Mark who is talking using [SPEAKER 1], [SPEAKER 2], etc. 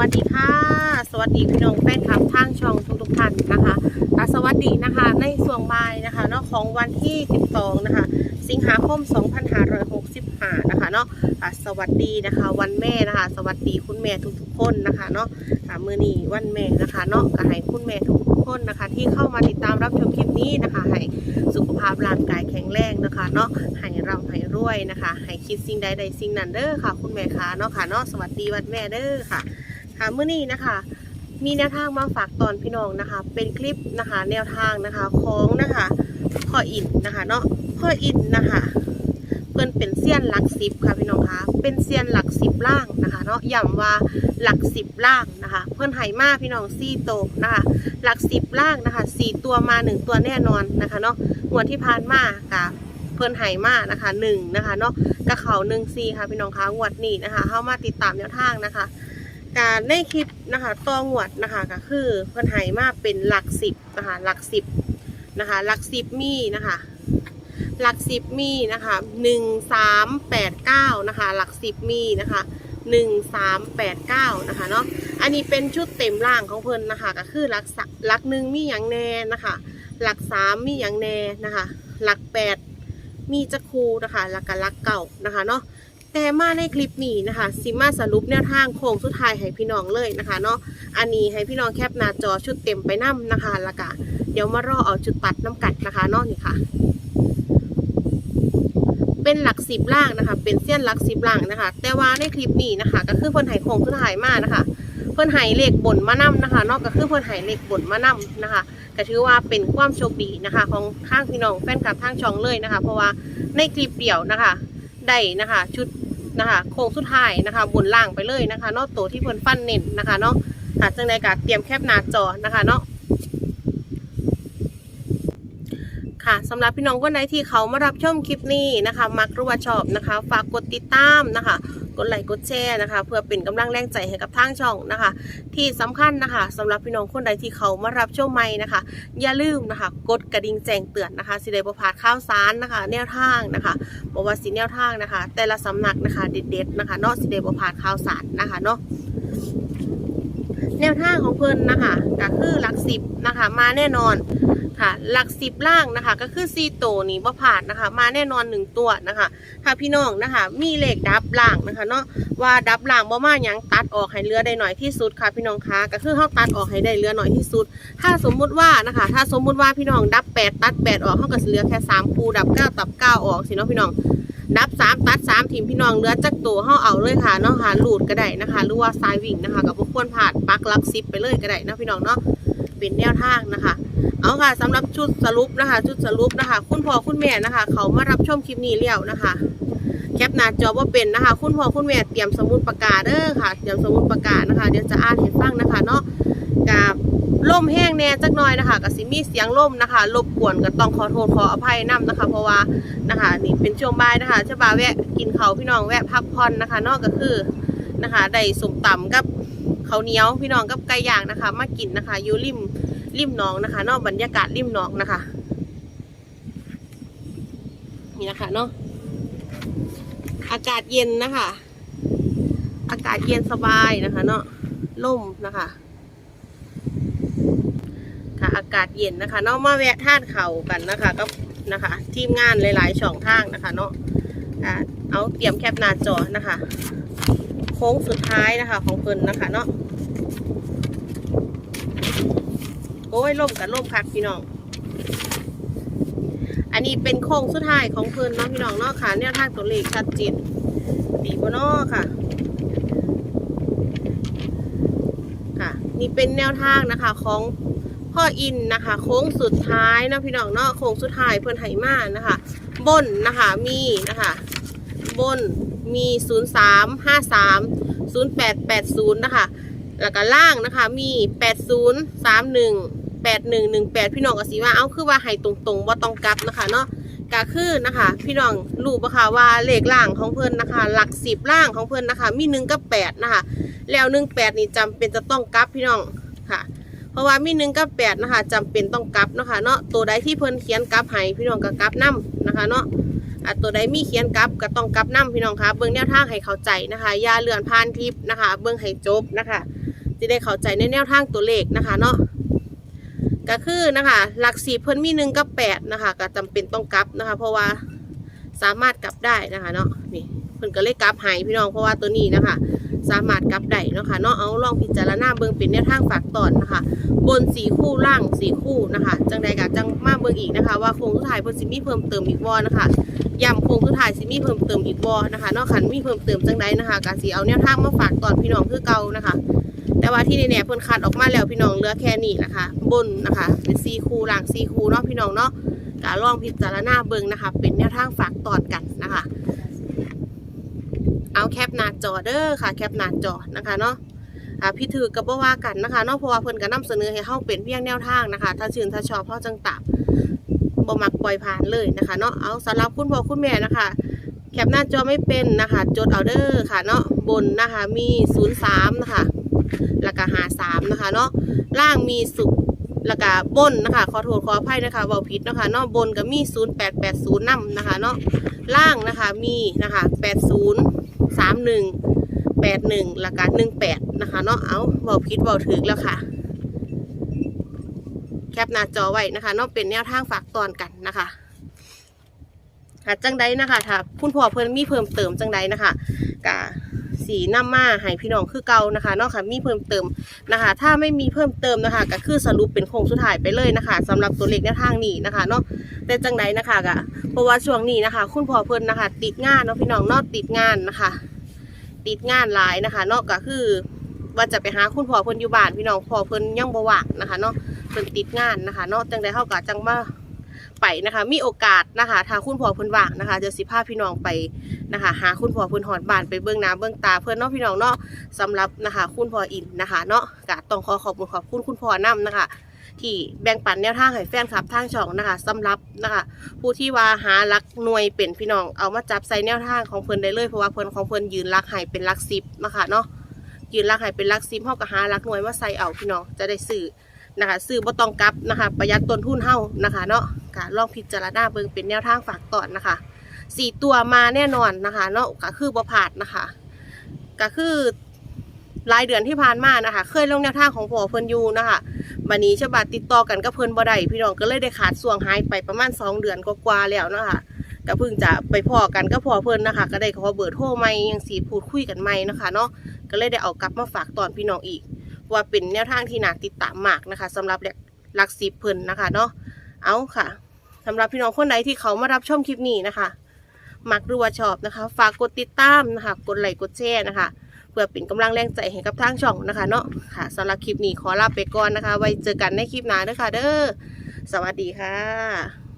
[SPEAKER 1] วัสดีค่ะ สวัสดีพี่น้องแฟนคลับทางช่องทุกๆท่านนะคะและสวัสดีนะคะในส่วงบ่ายนะคะเนาะของวันที่ 12 นะคะ สิงหาคม 2565 นะคะเนาะสวัสดีนะคะ วันแม่นะคะ สวัสดีคุณแม่ทุกๆคนนะคะเนาะมือนี้วันแม่นะคะเนาะก็ให้คุณแม่ทุกๆคนนะคะ ที่เข้ามาติดตามรับชมคลิปนี้นะคะให้สุขภาพร่างกายแข็งแรงนะคะเนาะให้เราให้รวยนะคะให้คิดสิ่งใดใดสิ่งนั้นเด้อค่ะ คุณแม่คะเนาะค่ะเนาะสวัสดีวันแม่เด้อค่ะ ค่ะมื้อนี้นะคะ มีแนวทางมาฝากตอนพี่น้องนะคะ เป็นคลิปนะคะ แนวทางนะคะของนะคะพ่ออินนะคะเนาะพ่ออินนะคะเพื่อนเป็นเซียนหลักสิบค่ะพี่น้องคะเป็นเซียนหลักสิบล่างนะคะเนาะย้ำว่าหลักสิบล่างนะคะ เพื่อนไหมาพี่น้องสี่โตนะคะหลักสิบล่างนะคะสี่ตัวมาหนึ่งตัวแน่นอนนะคะเนาะงวดที่ผ่านมากับเพื่อนไหมานะคะหนึ่งนะคะเนาะกระเขาหนึ่งซีค่ะพี่น้องคะงวดนี้นะคะเข้ามาติดตามแนวทางนะคะ การในคลิปนะคะตัวงวดนะคะก็คือเพื่นไหมาเป็นหลักสิบนะคะหลักสิบนะคะหลักสิบมีนะคะหลักสิบมีนะคะหนึ่งสามแปดเก้านะคะหลักสิบมีนะคะหนึ่งสามแปดเก้านะคะเนาะอันนี้เป็นชุดเต็มล่างของเพิ่นนะคะก็คือหลักสักหลักหนึ่งมีอย่างแน่นะคะหลักสามมีอย่างแน่นะคะหลักแปดมีจะคูนะคะหลักกับหลักเก่านะคะเนาะ แต่มาในคลิปนี้นะคะสิมาสรุปแนวทางโค้งสุดท้ายให้พี่น้องเลยนะคะเนาะอันนี้ให้พี่น้องแคปหน้าจอชุดเต็มไปนํนะคะล้วก็เดี๋ยวมารอเอาจุดตัดน้ำกัดนะคะเนาะนี่ค่ะ เป็นหลักสิบล่างนะคะ เป็นเส้นหลักสิบล่างนะคะ แต่ว่าในคลิปนี้นะคะ ก็คือเพิ่อนไห้โค้งสุดท้ายมานะคะเพิ่อนไห้เลขบนมานํนะคะ นอกก็คือเพิ่นไห้เลขบนมานํนะคะก็ถือว่าเป็นความโชคดีนะคะ ของข้างพี่น้องแฟนคลับทางช่องเลยนะคะ เพราะว่าในคลิปเดียวนะคะได้นะคะ ชุด นะคะ โค้งสุดท้ายนะคะบนล่างไปเลยนะคะนอกตัวที่เพิ่นฟันเน้นนะคะเนาะหาจังใดก็เตรียมแคบหน้าจอนะคะเนาะค่ะสำหรับพี่น้องคนใดที่เขามารับชมคลิปนี้นะคะ มักรู้ว่าชอบนะคะ ฝากกดติดตามนะคะ กดไลค์กดแชร์นะคะ เพื่อเป็นกำลังแรงใจให้กับทางช่องนะคะ ที่สำคัญนะคะสำหรับพี่น้องคนใดที่เขามารับชมใหม่นะคะ อย่าลืมนะคะ กดกระดิ่งแจ้งเตือนนะคะสิได้ประพลาดข่าวสารนะคะ แนวทางนะคะบอกว่าสิแนวทางนะคะ แต่ละสำนักนะคะ เด็ดๆนะคะเนาะสิได้ประพลาดข่าวสารนะคะเนาะ แนวทางของเพิ่นนะคะก็คือหลักสิบนะคะมาแน่นอนค่ะหลักสิบล่างนะคะ ก็คือซีโตนี่บ่ผ่านนะคะ มาแน่นอนหนึ่งตัวนะคะ ถ้าพี่น้องนะคะ มีเลขดับล่างนะคะเนาะว่าดับล่างบ่มาหยังตัดออกให้เหลือได้หน่อยที่สุดค่ะ พี่น้องคะก็คือเฮาตัดออกให้ได้เหลือหน่อยที่สุด ถ้าสมมุติว่านะคะ ถ้าสมมุติว่าพี่น้องดับแปดตัดแปดออกเฮาก็สิเหลือแค่สามคู่ดับเก้าตัดเก้าออกสิเนาะพี่น้อง ดับสามตัดสามทีมพี่น้องเหลือจักตัวเฮาเอาเลยค่ะเนาะค่ะลูดก็ได้นะคะหรือว่าสายวิ่งนะคะกับพวกควรผ่านปักลักซิปไปเลยก็ได้นะพี่น้องเนาะเป็นแนวทางนะคะ เอาค่ะสำหรับชุดสรุปนะคะ ชุดสรุปนะคะ คุณพ่อคุณแม่นะคะ เขามารับชมคลิปนี้แล้วนะคะแคปหน้าจอว่าเป็นนะคะ คุณพ่อคุณแม่เตรียมสมุดปากกาเด้อค่ะ เตรียมสมุดปากกานะคะ เดี๋ยวจะอ่านให้ฟังนะคะเนาะกับ ล่มแห้งแน่จักหน่อยนะคะกับสิมีเสียงล่มนะคะรบกวนก็ต้องขอโทษขออภัยนํนะคะ เพราะว่านะคะนี่เป็นช่วงบ่ายนะคะเจ้าบ่าวแวะกินเขาพี่น้องแวะพักผ่อนนะคะ นอกก็คือนะคะได้สมต่ำกับเขาเหนียวพี่น้องกับไก่ย่างนะคะ มากินนะคะอยู่ริมริมหนองนะคะ นอกบรรยากาศริมหนองนะคะ นี่นะคะเนาะอากาศเย็นนะคะ อากาศเย็นสบายนะคะ เนาะล่มนะคะ อากาศเย็นนะคะเนาะมาแวะท่านเข่ากันนะคะก็นะคะทีมงานหลายๆช่องทางนะคะเนาะอ่าเอาเตรียมแคปหน้าจอนะคะ โค้งสุดท้ายนะคะ ของเพิ่นนะคะเนาะโอ้ยล่มกับล่มคักพี่น้อง อันนี้เป็นโค้งสุดท้ายของเพิ่นเนาะพี่น้องเนาะค่ะแนวทางตัวเลขชัดเจนดีบ่เนาะค่ะ ค่ะ นี่เป็นแนวทางนะคะของ พ่ออินนะคะ โค้งสุดท้ายนะพี่น้องเนาะโค้งสุดท้ายเพิ่อนไหมานะคะ บนนะคะมีนะคะ บนมี 0 3 5 3 0 8 8 0 นะคะ แล้วก็ล่างนะคะมี 80 31 81 18 พี่น้องก็สิว่าเอาคือว่าให้ตรงๆว่าต้องกลับนะคะเนาะก็คือนะคะ พี่น้องรู้ปะคะว่าเลขล่างของเพิ่อนนะคะ หลักสิบล่างของเพิ่อนนะคะ มีหนึ่งกับแปดนะคะ แล้วหนึ่งแปดนี่จำเป็นจะต้องกลับพี่น้องค่ะ เพราะว่ามีหนึ่งกับแปดนะคะจำเป็นต้องกลับนะคะเนาะตัวใดที่เพิ่นเขียนกลับให้พี่น้องก็กลับนํนะคะเนาะตัวใดมีเขียนกลับก็ต้องกลับนํพี่น้องคะเบิ่งแนวทางให้เข้าใจนะคะอย่าเลื่อนผ่านคลิปนะคะ เบิ่งให้จบนะคะจะได้เข้าใจในแนวทางตัวเลขนะคะเนาะก็คือนะคะหลักสี่เพิ่นมีหนึ่งกับแปดนะคะก็จำเป็นต้องกลับนะคะ เพราะว่าสามารถกลับได้นะคะเนาะนี่เพิ่นก็เลยกลับใหายพี่น้องเพราะว่าตัวนี้นะคะ สามารถกลับได้เนาะค่ะเนาะเอาลองพิจารณาเบิ่งเป็นแนวทางฝากตอนนะคะ บนสีคู่ล่างสีคู่นะคะ จังใดก็จังมาเบิ่งอีกนะคะ ว่าโครงสุดท้ายเพิ่นสิมีเพิ่มเติมอีกบ่นะคะย้ำโครงสุดท้ายสิมีเพิ่มเติมอีกบ่นะคะเนอกขันมีเพิ่มเติมจังใดนะคะก็สิเอาแนวทางมาฝากตอนพี่น้องคือเก่านะคะ แต่ว่าที่แน่ๆเพิ่นคัดออกมาแล้วพี่น้องเหลือแค่นี้นะคะ บนนะคะเป็นสีคู่ล่างสีคู่เนาะพี่น้องเนาะก็ลองพิจารณาเบิ่งนะคะ เป็นแนวทางฝากตอนกันนะคะ เอาแคปหน้าจอเด้อค่ะ แคปหน้าจอนะคะเนาะอ่าพี่ถือกับบ่ว่ากันนะคะเนาะเพราะว่าเพิ่นก็นำเสนอให้เฮาเป็นเพียงแนวทางนะคะ ถ้าชื่นถ้าชอบเฮาจังตับบ่มักปล่อยผ่านเลยนะคะเนาะเอาสำหรับคุณพ่อคุณแม่นะคะแคปหน้าจอไม่เป็นนะคะ จดเอาเด้อค่ะเนาะบนนะคะมี 03 นะคะแล้วก็53นะคะเนาะล่างมีสุแล้วก็บนนะคะ ขอโทษขออภัยนะคะเว้าผิดนะคะเนาะบนก็มี 0880นำนะคะเนาะล่างนะคะมีนะคะ80 สามหนึ่งแปดหนึ่งละกันหนึ่งแปดนะคะเนาะเอาเบาพิษเบาถึกแล้วค่ะ แคปหน้าจอไว้นะคะเนาะเป็นแนวทางฝากตอนกันนะคะหาจังใดนะคะถ้าคุณพ่อเพิ่นมีเพิ่มเติมจังใดนะคะกะ สีน้ำมาให้พี่น้องคือเก่านะคะนาะค่ะมีเพิ่มเติมนะคะ ถ้าไม่มีเพิ่มเติมนะคะ ก็คือสรุปเป็นโครงสุดท้ายไปเลยนะคะสำหรับตัวเลขแนวทางนี้นะคะเนาะแต่จังใดนะคะกะเพราะว่าช่วงนี้นะคะ คุณพ่อเพิ่นนะคะ ติดงานเนาะพี่น้องนาะติดงานนะคะ ติดงานหลายนะคะนาะก็คือว่าจะไปหาคุณพ่อเพิ่นอยู่บ้านพี่น้องพ่อเพิ่นยังบว่างนะคะเนาะเพิ่นติดงานนะคะเนาะจังไดเฮาก็จังมา ไปนะคะ มีโอกาสนะคะถ้าคุณพ่อเพิ่นว่างนะคะจะสิพาพี่น้องไปนะคะ หาคุณพ่อเพิ่นหอดบ้านไปเบิ่งน้าเบิ่งตาเพิ่อนเนาะพี่น้องเนาะสำหรับนะคะ คุณพ่ออินนะคะเนาะก็ต้องขอขอบคุณขอบคุณคุณพ่อนํนะคะที่แบ่งปันแนวทางให้แฟนคลับทางช่องนะคะสำหรับนะคะผู้ที่ว่าหารักหน่วยเป็นพี่น้องเอามาจับใส่แนวทางของเพิ่นได้เลยเพราะว่าเพิ่นของเพิ่นยืนรักให้เป็นรักสิบนะคะเนาะยืนรักให้เป็นรักสิบเฮาก็หารักหน่วยมาใส่เอาพี่น้องจะได้ซื้อ นะคะซื้อบ่ต้องกลับนะคะ ประหยัดต้นทุนเฮานะคะเนาะก็ลองพิจารณาเบิ่งเป็นแนวทางฝากตอนนะคะสี่ตัวมาแน่นอนนะคะเนาะก็คือบ่ผาดนะคะก็คือรายเดือนที่ผ่านมานะคะ เคยลงแนวทางของพ่อเพิ่นอยู่นะคะบันนี้ฉบับติดต่อกันก็เพิ่นบ่ได้พี่น้องก็เลยได้ขาดส่วงหายไปประมาณ 2 เดือนกว่าแล้วเนาะคะก็เพิ่งจะไปพอกันก็พอเพิ่นนะคะ ก็ได้ขอเบอร์โทรใหม่ยังสีพูดคุยกันใหม่นะคะเนาะก็เลยได้เอากลับมาฝากตอนพี่น้องอีก ว่าเป็นแนวทางที่น่าติดตามมากนะคะสำหรับหลักสิบเพิ่นนะคะเนาะเอาค่ะสำหรับพี่น้องคนไหนที่เขามารับชมคลิปนี้นะคะมักหรือว่าชอบนะคะ ฝากกดติดตามนะคะ กดไลค์กดแชร์นะคะ เพื่อเป็นกำลังแรงใจให้กับทางช่องนะคะเนาะค่ะสำหรับคลิปนี้ขอลาไปก่อนนะคะ ไว้เจอกันในคลิปหน้าเด้อค่ะเด้อสวัสดีค่ะ